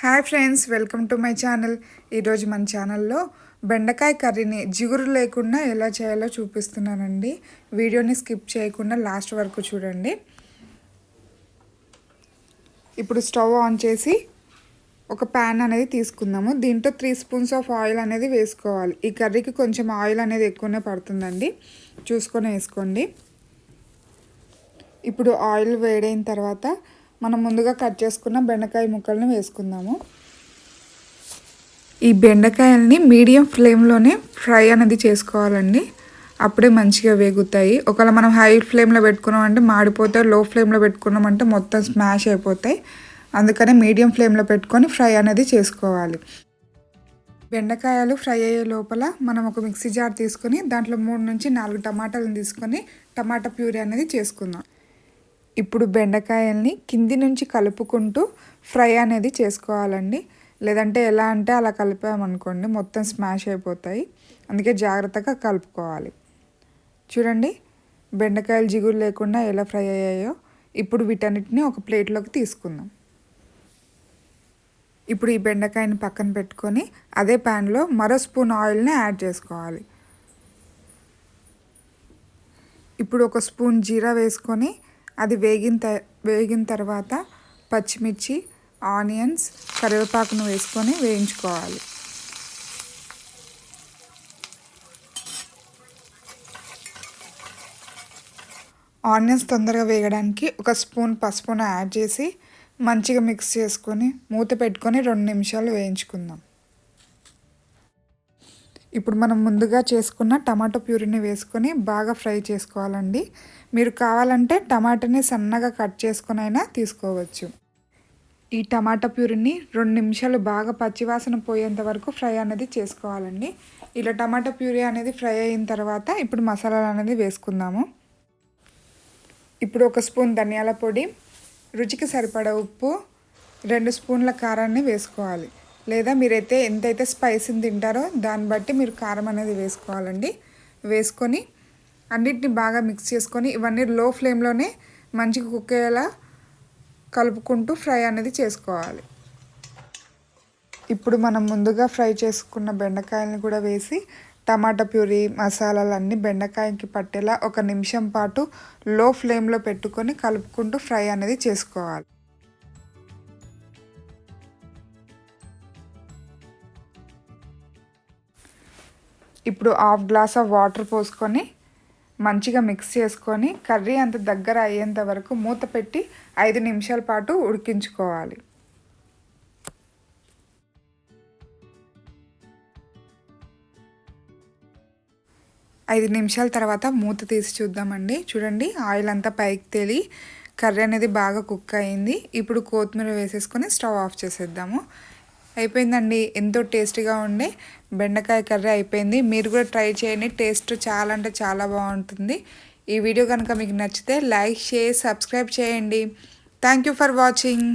Hi friends welcome to my channel. ఈరోజు మన ఛానల్లో బెండకాయ కర్రీని జిగురు లేకుండా ఎలా చేయాలో చూపిస్తున్నానండి. వీడియోని స్కిప్ చేయకుండా లాస్ట్ వరకు చూడండి. ఇప్పుడు స్టవ్ ఆన్ చేసి ఒక ప్యాన్ అనేది తీసుకుందాము. దీంట్లో త్రీ స్పూన్స్ ఆఫ్ ఆయిల్ అనేది వేసుకోవాలి. ఈ కర్రీకి కొంచెం ఆయిల్ అనేది ఎక్కువనే పడుతుందండి. చూసుకొని వేసుకోండి. ఇప్పుడు ఆయిల్ వేడైన తర్వాత మనం ముందుగా కట్ చేసుకున్న బెండకాయ ముక్కలను వేసుకుందాము. ఈ బెండకాయల్ని మీడియం ఫ్లేమ్లోనే ఫ్రై అనేది చేసుకోవాలండి. అప్పుడే మంచిగా వేగుతాయి. ఒకవేళ మనం హై ఫ్లేమ్లో పెట్టుకున్నామంటే మాడిపోతాయి లో ఫ్లేమ్లో పెట్టుకున్నామంటే మొత్తం స్మాష్ అయిపోతాయి. అందుకనే మీడియం ఫ్లేమ్లో పెట్టుకొని ఫ్రై అనేది చేసుకోవాలి. బెండకాయలు ఫ్రై అయ్యే లోపల మనం ఒక మిక్సీ జార్ తీసుకొని దాంట్లో మూడు నుంచి నాలుగు టమాటాలను తీసుకొని టమాటా ప్యూరీ అనేది చేసుకుందాం. ఇప్పుడు బెండకాయల్ని కింది నుంచి కలుపుకుంటూ ఫ్రై అనేది చేసుకోవాలండి. లేదంటే ఎలా అంటే అలా కలిపామనుకోండి మొత్తం స్మాష్ అయిపోతాయి. అందుకే జాగ్రత్తగా కలుపుకోవాలి. చూడండి బెండకాయలు జిగురు లేకుండా ఎలా ఫ్రై అయ్యాయో ఇప్పుడు వీటన్నిటిని ఒక ప్లేట్లోకి తీసుకుందాం. ఇప్పుడు ఈ బెండకాయని పక్కన పెట్టుకొని అదే ప్యాన్లో మరో స్పూన్ ఆయిల్ని యాడ్ చేసుకోవాలి. ఇప్పుడు ఒక స్పూన్ జీరా వేసుకొని అది వేగిన త వేగిన తర్వాత పచ్చిమిర్చి ఆనియన్స్ కరివేపాకును వేసుకొని వేయించుకోవాలి. ఆనియన్స్ తొందరగా వేగడానికి ఒక స్పూన్ పసుపును యాడ్ చేసి మంచిగా మిక్స్ చేసుకొని మూత పెట్టుకొని రెండు నిమిషాలు వేయించుకుందాం. ఇప్పుడు మనం ముందుగా చేసుకున్న టమాటో ప్యూరీని వేసుకొని బాగా ఫ్రై చేసుకోవాలండి. మీరు కావాలంటే టమాటాని సన్నగా కట్ చేసుకొని అయినా తీసుకోవచ్చు. ఈ టమాటా ప్యూరీని రెండు నిమిషాలు బాగా పచ్చివాసన పోయేంత వరకు ఫ్రై అనేది చేసుకోవాలండి. ఇలా టమాటా ప్యూరీ అనేది ఫ్రై అయిన తర్వాత ఇప్పుడు మసాలాలు అనేది వేసుకుందాము. ఇప్పుడు ఒక స్పూన్ ధనియాల పొడి రుచికి సరిపడా ఉప్పు రెండు స్పూన్ల కారాన్ని వేసుకోవాలి. లేదా మీరైతే ఎంతైతే స్పైసీని తింటారో దాన్ని బట్టి మీరు కారం అనేది వేసుకోవాలండి. వేసుకొని అన్నిటిని బాగా మిక్స్ చేసుకొని ఇవన్నీ లో ఫ్లేమ్లోనే మంచిగా కుక్ అయ్యేలా కలుపుకుంటూ ఫ్రై అనేది చేసుకోవాలి. ఇప్పుడు మనం ముందుగా ఫ్రై చేసుకున్న బెండకాయలను కూడా వేసి టమాటా ప్యూరీ మసాలాలన్నీ బెండకాయకి పట్టేలా ఒక నిమిషం పాటు లో ఫ్లేమ్లో పెట్టుకొని కలుపుకుంటూ ఫ్రై అనేది చేసుకోవాలి. ఇప్పుడు హాఫ్ గ్లాస్ ఆఫ్ వాటర్ పోసుకొని మంచిగా మిక్స్ చేసుకొని కర్రీ అంత దగ్గర అయ్యేంత వరకు మూత పెట్టి ఐదు నిమిషాల పాటు ఉడికించుకోవాలి. ఐదు నిమిషాల తర్వాత మూత తీసి చూద్దామండి. చూడండి ఆయిల్ అంతా పైకి తేలి కర్రీ అనేది బాగా కుక్ అయింది. ఇప్పుడు కొత్తిమీర వేసేసుకొని స్టవ్ ఆఫ్ చేసేద్దాము. అయిపోయిందండి. ఎంతో టేస్టీగా ఉండే బెండకాయ కర్రీ అయిపోయింది. మీరు కూడా ట్రై చేయండి. టేస్ట్ చాలా అంటే చాలా బాగుంటుంది. ఈ వీడియో కనుక మీకు నచ్చితే లైక్ షేర్ సబ్స్క్రైబ్ చేయండి. Thank you for watching.